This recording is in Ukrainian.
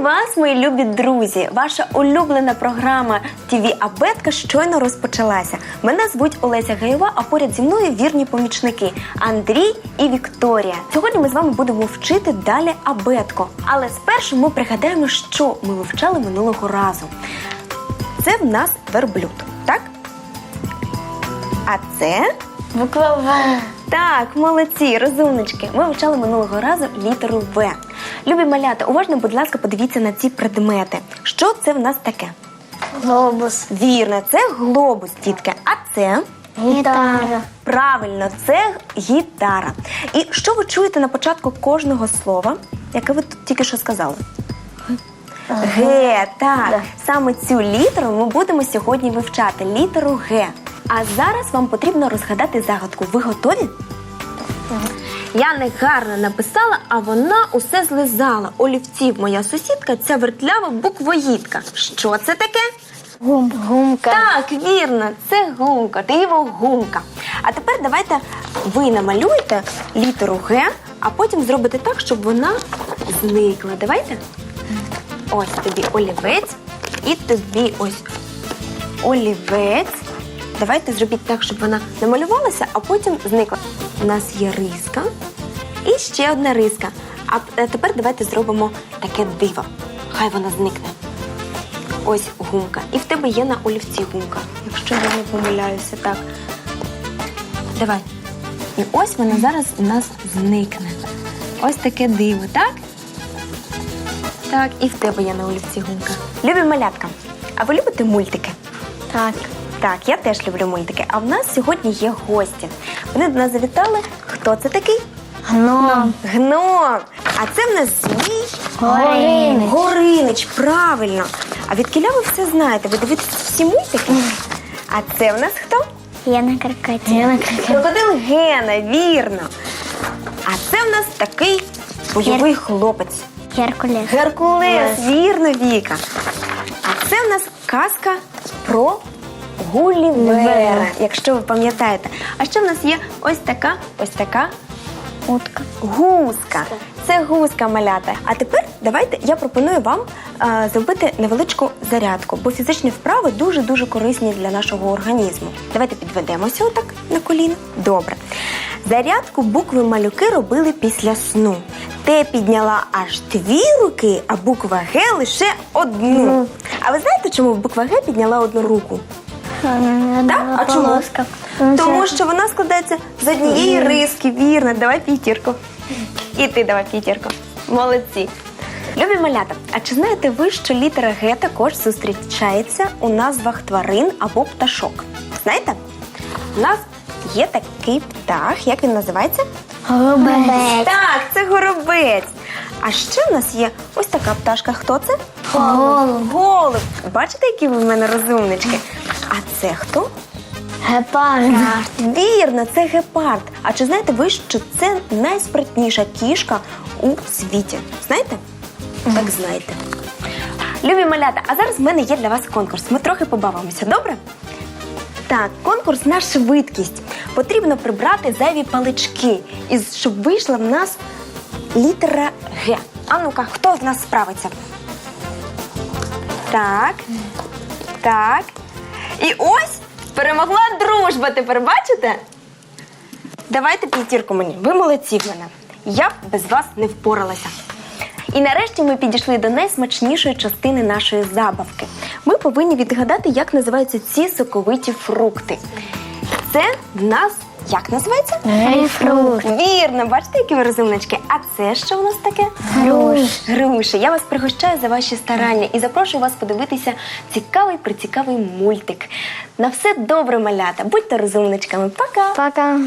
Вітаю вас, мої любі друзі! Ваша улюблена програма ТВ Абетка щойно розпочалася. Мене звуть Олеся Гаєва, а поряд зі мною вірні помічники Андрій і Вікторія. Сьогодні ми з вами будемо вчити далі абетку. Але спершу ми пригадаємо, що ми вивчали минулого разу. Це в нас верблюд, так? А це Буква В. так, молодці, розумнички. Ми вивчали минулого разу літеру В. Любі малята, уважно, будь ласка, подивіться на ці предмети. Що це в нас таке? Глобус. Вірно, це глобус, дітки. А це Гітара. правильно, це гітара. І що ви чуєте на початку кожного слова, яке ви тут тільки що сказали? Г, так. Саме цю літеру ми будемо сьогодні вивчати. Літеру Г. А зараз вам потрібно розгадати загадку. Ви готові? Я не гарно написала, а вона усе злизала. Олівців моя сусідка, ця вертлява буквоїдка. Що це таке? Гум. Гумка. Так, вірно, це гумка, диво гумка. А тепер давайте ви намалюєте літеру Г, а потім зробите так, щоб вона зникла. Давайте. Ось тобі олівець і тобі ось олівець. Давайте зробіть так, щоб вона намалювалася, а потім зникла. У нас є риска і ще одна риска. А е, тепер давайте зробимо таке диво. Хай вона зникне. Ось гумка. І в тебе є на олівці гумка, якщо я не помиляюся, так. Давай. І ось вона зараз у нас зникне. Ось таке диво, так? Так, і в тебе є на олівці гумка. Любі малятка. А ви любите мультики? Так. Так, я теж люблю мультики. А в нас сьогодні є гості. Вони до нас завітали. Хто це такий? Гном. Гном. А це в нас змій. Горинич. Горинич, правильно. А від кіля ви все знаєте? Ви дивитесь всі мультики? А це в нас хто? Я на каркаті. Я на каркаті. Крокодил Гена, вірно. А це в нас такий бойовий хлопець. Геркулес. Геркулес, вірно, Віка. А це в нас казка про Гулівера. якщо ви пам'ятаєте. А ще в нас є ось така, ось така Утка. гуска. Це гуска малята. А тепер давайте я пропоную вам а, зробити невеличку зарядку, бо фізичні вправи дуже дуже корисні для нашого організму. Давайте підведемося отак на коліна. Добре. Зарядку букви малюки робили після сну. Те підняла аж дві руки, а буква Г лише одну. А ви знаєте, чому буква Г підняла одну руку? Так? А чому? Полоска. Тому що вона складається з однієї риски, вірно. Давай п'ятірку. І ти давай п'ятірку. Молодці. Любі малята, а чи знаєте ви, що літера Г також зустрічається у назвах тварин або пташок? Знаєте? У нас є такий птах, як він називається? Голубець. Так, це горобець. А ще в нас є ось така пташка. Хто це? Голуб. Голуб. Бачите, які ви в мене розумнички? А це хто? Гепард. Вірно, це гепард. А чи знаєте ви, що це найспритніша кішка у світі? Знаєте? Так знаєте. Любі малята, а зараз в мене є для вас конкурс. Ми трохи побавимося, добре? Так, конкурс на швидкість. Потрібно прибрати зайві палички, і щоб вийшла в нас літера Г. А ну-ка, хто з нас справиться? Так. Так. І ось перемогла дружба. Тепер бачите? Давайте п'ятірку мені. Ви молодці в мене. Я б без вас не впоралася. І нарешті ми підійшли до найсмачнішої частини нашої забавки. Ми повинні відгадати, як називаються ці соковиті фрукти. Це в нас як називається? Грейпфрут. Вірно, бачите, які ви розумнички. А це що у нас таке? Груш. Груші. Я вас пригощаю за ваші старання і запрошую вас подивитися цікавий прицікавий мультик. На все добре, малята. Будьте розумничками. Пока! Пока.